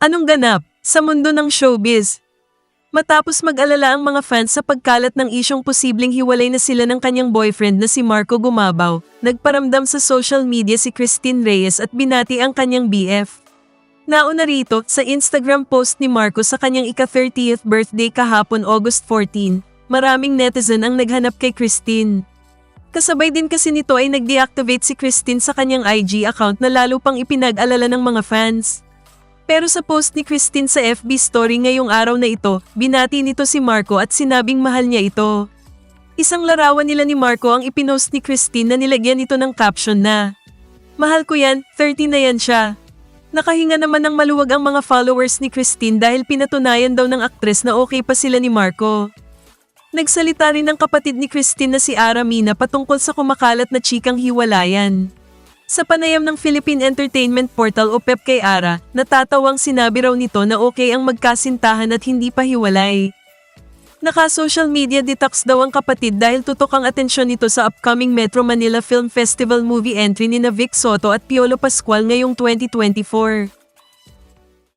Anong ganap sa mundo ng showbiz? Matapos mag-alala ang mga fans sa pagkalat ng isyong posibleng hiwalay na sila ng kanyang boyfriend na si Marco Gumabaw, nagparamdam sa social media si Christine Reyes at binati ang kanyang BF. Nauna rito, sa Instagram post ni Marco sa kanyang ika-30th birthday kahapon August 14, maraming netizen ang naghanap kay Christine. Kasabay din kasi nito ay nag-deactivate si Christine sa kanyang IG account na lalo pang ipinag-alala ng mga fans. Pero sa post ni Christine sa FB story ngayong araw na ito, binati nito si Marco at sinabing mahal niya ito. Isang larawan nila ni Marco ang ipinost ni Christine na nilagyan ito ng caption na, Mahal ko yan, 30 na yan siya. Nakahinga naman ng maluwag ang mga followers ni Christine dahil pinatunayan daw ng aktres na okay pa sila ni Marco. Nagsalita rin ng kapatid ni Christine na si Ara Mina patungkol sa kumakalat na chikang hiwalayan. Sa panayam ng Philippine Entertainment Portal o PEP kay Ara, natatawang sinabi raw nito na okay ang magkasintahan at hindi pa hiwalay. Naka-social media detox daw ang kapatid dahil tutok ang atensyon nito sa upcoming Metro Manila Film Festival movie entry ni na Vic Soto at Piolo Pascual ngayong 2024.